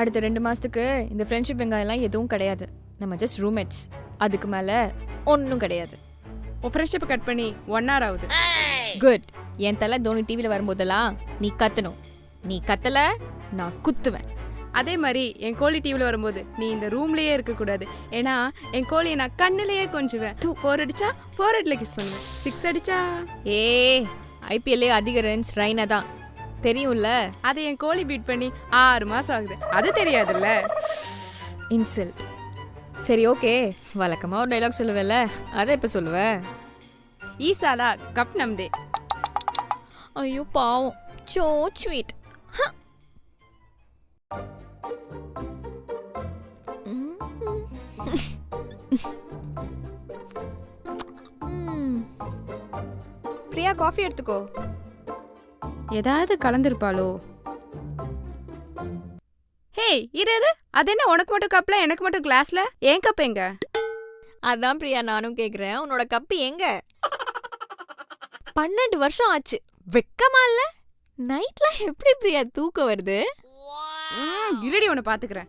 அடுத்த ரெண்டு மாசத்துக்கு இந்த ஃப்ரெண்ட்ஷிப் வெங்காயம்லாம் எதுவும் கிடையாது. நம்ம ஜஸ்ட் ரூம்மேட்ஸ் அதுக்கு மேலே ஒன்றும் கிடையாது. உன் ஃப்ரெண்ட்ஷிப்பை கட் பண்ணி ஒன் ஹவர் ஆகுது. குட் என் தலை தோனி டிவியில் வரும்போதெல்லாம் நீ கத்தணும். நீ கத்தல நான் குத்துவேன். அதே மாதிரி என் கோழி டிவியில் வரும்போது நீ இந்த ரூம்லயே இருக்கக்கூடாது ஏன்னா என் கோழியை நான் கண்ணுலயே கொஞ்சுவேன். டூ ஃபோர் அடிச்சா ஃபோர் அடியில் கிஸ் பண்ணுவேன். சிக்ஸ் அடிச்சா. ஏ ஐபிஎல்லே அதிக ரன்ஸ் ரைனா தான். தெரியும்ல அதை என் கோழி பீட் பண்ணி ஆறு மாசம் ஆகுது அது தெரியாதுல்ல இன்சல்ட் சரி ஓகே வழக்கமாக ஒரு டைலாக் சொல்லுவேல்ல அதை இப்போ சொல்லுவ ஈசாலா கப் நம்தே ஐயோ பாவம் சோ ஸ்வீட் பிரியா காஃபி எடுத்துக்கோ ஏதாவது கலந்துருப்பாளோ? ஹேய் இரு இரு. அது என்ன உனக்கு மட்டும் கப்ல எனக்கு மட்டும் கிளாஸ்ல ஏன் கப் எங்க? அதான் பிரியா நானும் கேக்குறேன். உன்னோட கப்பு எங்க? பன்னெண்டு வருஷம் ஆச்சு. வெக்கமா இல்ல? நைட்ல எப்படி பிரியா தூக்கம் வருது? இருடி உன்னை பாத்துக்கிறேன்.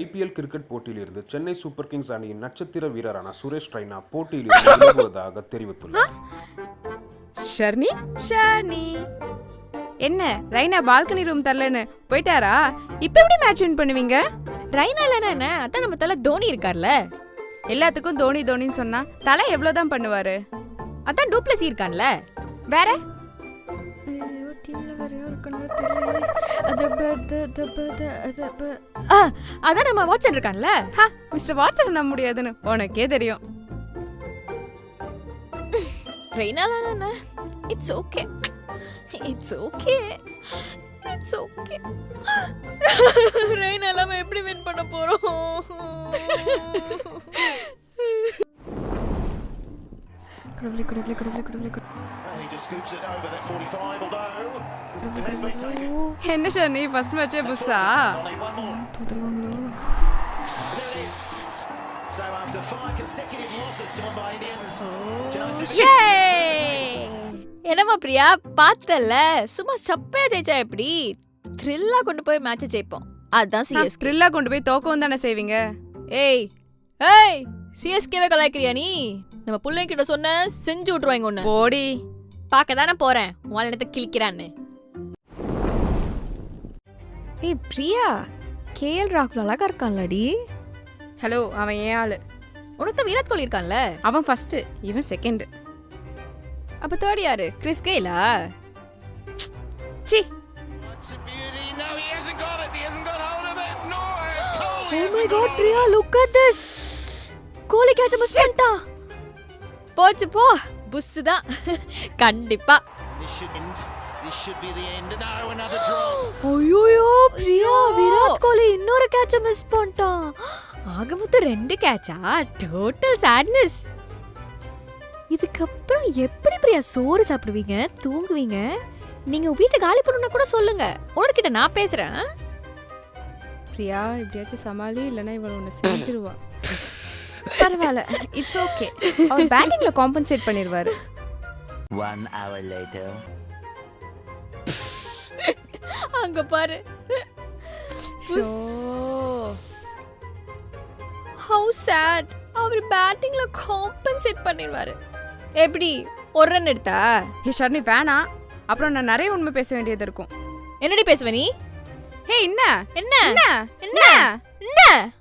ஐபிஎல் கிரிக்கெட் போட்டியிலிருந்து சென்னை சூப்பர் கிங்ஸ் அணியின் நட்சத்திர வீரரான சுரேஷ் ரெய்னா போட்டியிலிருந்து விலகுவதாக தெரிவித்துள்ளார் ஷர்னி? ஷர்னி. என்ன ரைனா பால்கனி ரூம் தரலன்னு போயிட்டாரா? இப்ப எப்படி மேட்ச் வின் பண்ணுவீங்க? ரைனா இல்லைன்னா என்ன அதான் நம்ம தலை தோனி இருக்கார்ல. எல்லாத்துக்கும் தோனி தோனின்னு சொன்னா தலை எவ்வளவுதான் பண்ணுவாரு? அதான் டூப்ளசி இருக்கான்ல. வேற? அதான் நம்ம வாட்சன் இருக்கான்ல? ஹா மிஸ்டர் வாட்சன் நம்ப முடியாதுன்னு உனக்கே தெரியும். ரெய்னாலாம் என்ன it's okay it's okay it's okay Raina நம்ம எப்படி வின் பண்ண போறோம்? கடவுளே கடவுளே கடவுளே கடவுளே என்ன ஷர்னி ஃபர்ஸ்ட் மேட்சே more. தோத்துருவாங்களோ என்னம்மா பிரியா பார்த்தல சும்மா சப்பையா ஜெயிச்சா எப்படி த்ரில்லா கொண்டு போய் மேட்சை ஜெயிப்போம் அதான் சிஎஸ்கே த்ரில்லா கொண்டு போய் தோக்கவும் தானே செய்வீங்க ஏய் ஏய் சிஎஸ்கேவே கலாய்க்கிறியா நீ நம்ம பிள்ளைங்க கிட்ட சொன்ன செஞ்சு விட்டுருவாங்க ஒண்ணு போடி பார்க்க தானே போறேன் உன் இடத்த கிழிக்கிறான்னு ஏய் பிரியா கேஎல் ராகுல் அழகா இருக்கான்லடி. ஹலோ அவன் ஏன் ஆளு. உனக்கு விராட் கோலி இருக்கான்ல? அவன் ஃபர்ஸ்ட் இவன் செகண்ட் அப்ப தேர்ட் யாரு? கிறிஸ் கெயிலா சி It's a beauty. No, he hasn't got it. He hasn't got hold of it. No, it's Kohli. Oh my god Priya look at this Kohli கேட்ச miss பண்ணிட்டான் போச்சு போ. புஸ் தான். கண்டிப்பா. This should end. This should be the end. No, another drop. ஐயோயோ பிரியா விராட் கோலி இன்னொரு கேட்ச miss பண்ணிட்டான் ஆக மொத்தம் ரெண்டு கேட்சா டோட்டல் sadness. இதுக்கப்புறம் எப்படி பிரியா சோறு சாப்பிடுவீங்க தூங்குவீங்க நீங்க வீட்டை காலி பண்ணணும்னா கூட சொல்லுங்க உனக்கிட்ட நான் பேசுறேன் பிரியா இப்படியாச்சும் சமாளி இல்லைன்னா இவளை ஒன்று செஞ்சிருவா பரவாயில்ல இட்ஸ் ஓகே அவர் பேட்டிங்ல காம்பன்சேட் பண்ணிடுவாரு One hour later. அங்க பாரு. ஹவு சேட் அவர் பேட்டிங்ல காம்பன்சேட் பண்ணிடுவாரு. எப்படி? ஒரு ரன் எடுத்தா? ஹே ஷர்னி வேணாம் அப்புறம் நான் நிறைய உண்மை பேச வேண்டியது இருக்கும். என்னடி பேசுவ நீ? ஹே என்ன? என்ன? என்ன? என்ன? என்ன?